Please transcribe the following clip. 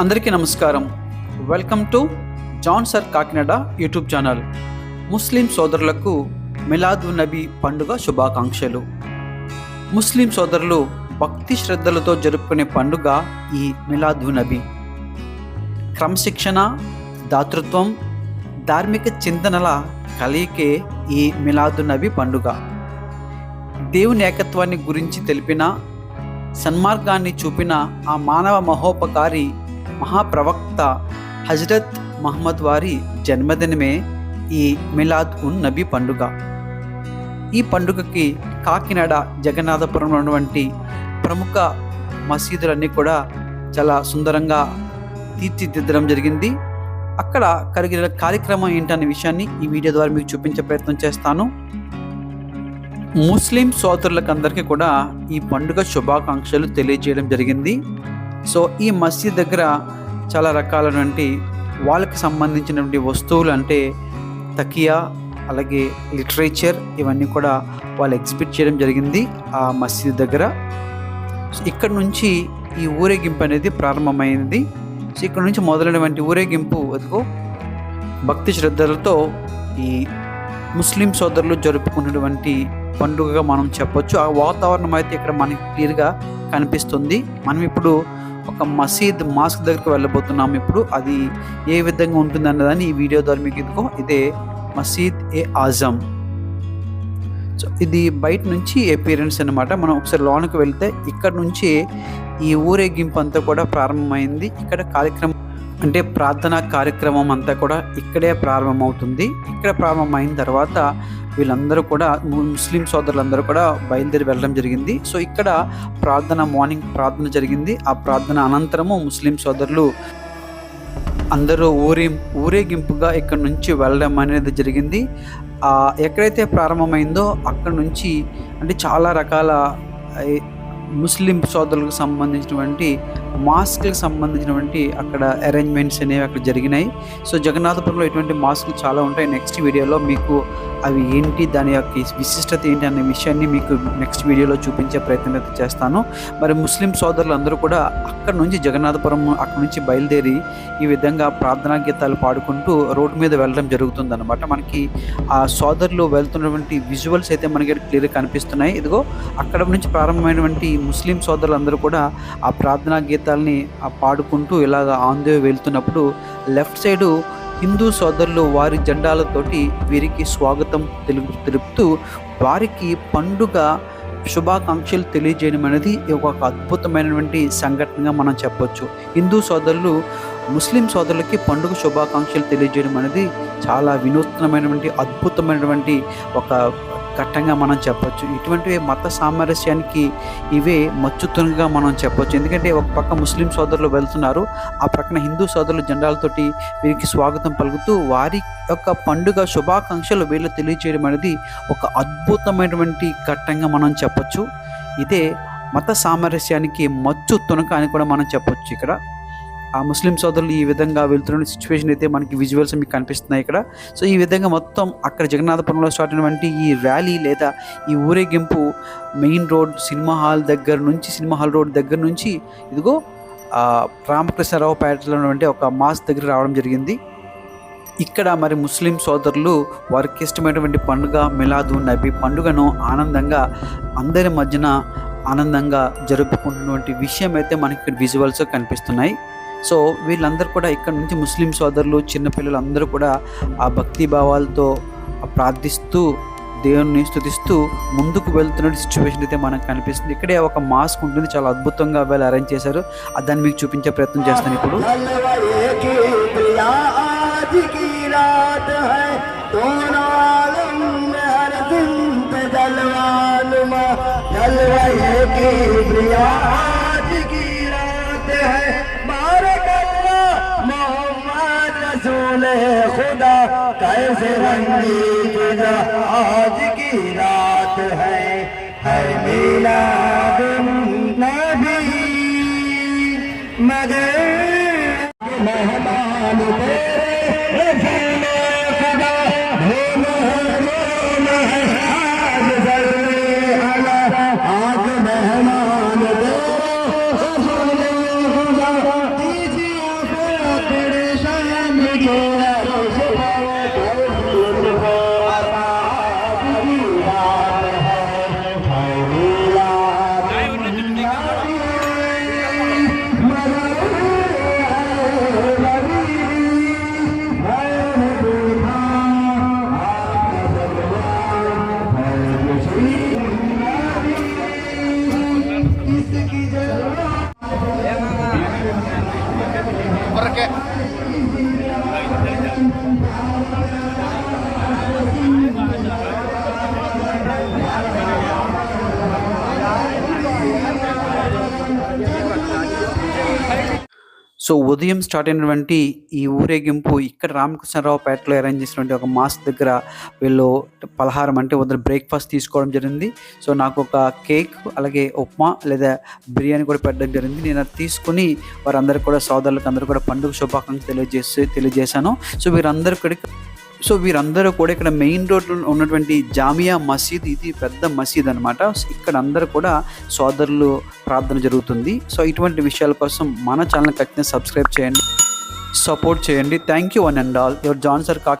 అందరికీ నమస్కారం. Welcome to John sir Kakinada YouTube channel ముస్లిం సోదరులకు మిలాద్ నబీ పండుగ శుభాకాంక్షలు. ముస్లిం సోదరులు భక్తి శ్రద్ధలతో జరుపుకునే పండుగ ఈ మిలాద్ నబీ. క్రమశిక్షణ దాతృత్వం ధార్మిక చింతనల కలయికే ఈ మిలాదు నబీ పండుగ. దేవుని ఏకత్వాన్ని గురించి తెలిపిన సన్మార్గాన్ని చూపిన ఆ మానవ మహోపకారి మహాప్రవక్త హజరత్ మహమ్మద్ వారి జన్మదినమే ఈ మిలాద్ ఉన్ నబీ పండుగ. ఈ పండుగకి కాకినాడ జగన్నాథపురంలో ఉన్నటువంటి ప్రముఖ మసీదులన్నీ కూడా చాలా సుందరంగా తీర్చిదిద్దడం జరిగింది. అక్కడ కలిగిన కార్యక్రమం ఏంటనే విషయాన్ని ఈ వీడియో ద్వారా మీకు చూపించే ప్రయత్నం చేస్తాను. ముస్లిం సోదరులకు అందరికీ కూడా ఈ పండుగ శుభాకాంక్షలు తెలియజేయడం జరిగింది. సో ఈ మసీద్ దగ్గర చాలా రకాలైనటువంటి వాళ్ళకి సంబంధించినటువంటి వస్తువులు అంటే తకియా అలాగే లిటరేచర్ ఇవన్నీ కూడా వాళ్ళు ఎగ్జిబిట్ చేయడం జరిగింది ఆ మసీద్ దగ్గర. సో ఇక్కడ నుంచి ఈ ఊరేగింపు అనేది ప్రారంభమైంది. సో ఇక్కడ నుంచి మొదలైనటువంటి ఊరేగింపు అదిగో భక్తి శ్రద్ధలతో ఈ ముస్లిం సోదరులు జరుపుకున్నటువంటి పండుగగా మనం చెప్పొచ్చు. ఆ వాతావరణం అయితే ఇక్కడ మనకి క్లియర్గా కనిపిస్తుంది. మనం ఇప్పుడు ఒక మసీద్ మాస్క్ దగ్గరికి వెళ్ళబోతున్నాం ఇప్పుడు. అది ఏ విధంగా ఉంటుంది అన్నదాన్ని ఈ వీడియో ద్వారా మీకు ఇదిగో ఇదే మసీద్ ఏ ఆజం సో ఇది బయట నుంచి అపీరెన్స్ అనమాట మనం ఒకసారి లోనికి వెళ్తే ఇక్కడ నుంచి ఈ ఊరేగింపు అంతా కూడా ప్రారంభమైంది. ఇక్కడ కార్యక్రమం అంటే ప్రార్థనా కార్యక్రమం అంతా కూడా ఇక్కడే ప్రారంభమవుతుంది. ఇక్కడ ప్రారంభమైన తర్వాత వీళ్ళందరూ కూడా ముస్లిం సోదరులందరూ కూడా బయలుదేరి వెళ్ళడం జరిగింది. సో ఇక్కడ ప్రార్థన మార్నింగ్ ప్రార్థన జరిగింది. ఆ ప్రార్థన అనంతరము ముస్లిం సోదరులు అందరూ ఊరే ఊరేగింపుగా ఇక్కడ నుంచి వెళ్ళడం అనేది జరిగింది. ఎక్కడైతే ప్రారంభమైందో అక్కడ నుంచి అంటే చాలా రకాల ముస్లిం సోదరులకు సంబంధించినటువంటి మాస్క్లకు సంబంధించినటువంటి అక్కడ అరేంజ్మెంట్స్ అనేవి అక్కడ జరిగినాయి. సో జగన్నాథపురంలో ఇటువంటి మాస్క్లు చాలా ఉంటాయి. నెక్స్ట్ వీడియోలో మీకు అవి ఏంటి దాని యొక్క విశిష్టత ఏంటి అనే విషయాన్ని మీకు నెక్స్ట్ వీడియోలో చూపించే ప్రయత్నం అయితే చేస్తాను. మరి ముస్లిం సోదరులు అందరూ కూడా అక్కడ నుంచి జగన్నాథపురం అక్కడ నుంచి బయలుదేరి ఈ విధంగా ప్రార్థనా గీతాలు పాడుకుంటూ రోడ్డు మీద వెళ్ళడం జరుగుతుంది అనమాట మనకి ఆ సోదరులు వెళ్తున్నటువంటి విజువల్స్ అయితే మనకి క్లియర్గా కనిపిస్తున్నాయి. ఇదిగో అక్కడ నుంచి ప్రారంభమైనటువంటి ముస్లిం సోదరులందరూ కూడా ఆ ప్రార్థనా గీత గీతాలని పాడుకుంటూ ఇలాగ ఆన్ వెళ్తున్నప్పుడు లెఫ్ట్ సైడు హిందూ సోదరులు వారి జెండాలతోటి వీరికి స్వాగతం తెలుపు తెలుపుతూ వారికి పండుగ శుభాకాంక్షలు తెలియజేయడం అనేది ఒక అద్భుతమైనటువంటి సంఘటనగా మనం చెప్పొచ్చు. హిందూ సోదరులు ముస్లిం సోదరులకి పండుగ శుభాకాంక్షలు తెలియజేయడం అనేది చాలా వినూత్నమైనటువంటి అద్భుతమైనటువంటి ఒక ఘట్టంగా మనం చెప్పొచ్చు. ఇటువంటి మత సామరస్యానికి ఇవే మచ్చుతునుగా మనం చెప్పొచ్చు. ఎందుకంటే ఒక పక్క ముస్లిం సోదరులు వెళ్తున్నారు. ఆ ప్రక్కన హిందూ సోదరుల జెండాలతోటి వీరికి స్వాగతం పలుకుతూ వారి యొక్క పండుగ శుభాకాంక్షలు వీళ్ళు తెలియజేయడం అనేది ఒక అద్భుతమైనటువంటి ఘట్టంగా మనం చెప్పొచ్చు. ఇదే మత సామరస్యానికి మచ్చు తునక అని కూడా మనం చెప్పొచ్చు ఇక్కడ. ఆ ముస్లిం సోదరులు ఈ విధంగా వెళ్తున్న సిచ్యువేషన్ అయితే మనకి విజువల్స్ మీకు కనిపిస్తున్నాయి ఇక్కడ. సో ఈ విధంగా మొత్తం అక్కడ జగన్నాథపురంలో స్టార్ట్ అయినటువంటి ఈ ర్యాలీ లేదా ఈ ఊరేగింపు మెయిన్ రోడ్ సినిమా హాల్ దగ్గర నుంచి సినిమా హాల్ రోడ్ దగ్గర నుంచి ఇదిగో రామకృష్ణరావు రామకృష్ణారావు పేటలో ఉన్నటువంటి ఒక మాస్ దగ్గర రావడం జరిగింది. ఇక్కడ మరి ముస్లిం సోదరులు వారికి ఇష్టమైనటువంటి పండుగ మిలాదు నబీ పండుగను ఆనందంగా అందరి మధ్యన ఆనందంగా జరుపుకుంటున్నటువంటి విషయం అయితే మనకి ఇక్కడ విజువల్స్ కనిపిస్తున్నాయి. సో వీళ్ళందరూ కూడా ఇక్కడ నుంచి ముస్లిం సోదరులు చిన్నపిల్లలు అందరూ కూడా ఆ భక్తి భావాలతో ప్రార్థిస్తూ దేవుణ్ణి స్థుతిస్తూ ముందుకు వెళ్తున్న సిచ్యువేషన్ అయితే మనకు కనిపిస్తుంది. ఇక్కడే ఒక మాస్క్ ఉంటుంది చాలా అద్భుతంగా వీళ్ళు అరేంజ్ చేశారు. దాన్ని మీకు చూపించే ప్రయత్నం చేస్తాను ఇప్పుడు. జల్వా रसूल खुदा कैसे रंगी फिजा आज की रात है है मिलाद नबी मगर मेहमान São సో ఉదయం స్టార్ట్ అయినటువంటి ఈ ఊరేగింపు ఇక్కడ రామకృష్ణరావుపేటలో అరేంజ్ చేసినటువంటి ఒక మాస్ దగ్గర వీళ్ళు పలహారం అంటే ఉదయం బ్రేక్ఫాస్ట్ తీసుకోవడం జరిగింది. సో నాకు ఒక కేక్ అలాగే ఉప్మా లేదా బిర్యానీ కూడా పెట్టడం జరిగింది. నేను అది తీసుకుని వారందరికీ కూడా సోదరులకు అందరూ కూడా పండుగ శుభాకాంక్షలు తెలియజేసి తెలియజేశాను. సో వీరందరూ కూడా సో వీరందరూ కూడా ఇక్కడ మెయిన్ రోడ్లో ఉన్నటువంటి జామియా మసీద్ ఇది పెద్ద మసీద్ అనమాట ఇక్కడ అందరూ కూడా సోదరులు ప్రార్థన జరుగుతుంది. సో ఇటువంటి విషయాల కోసం మన ఛానల్ ఖచ్చితంగా సబ్స్క్రైబ్ చేయండి సపోర్ట్ చేయండి. Thank you one and all your John sir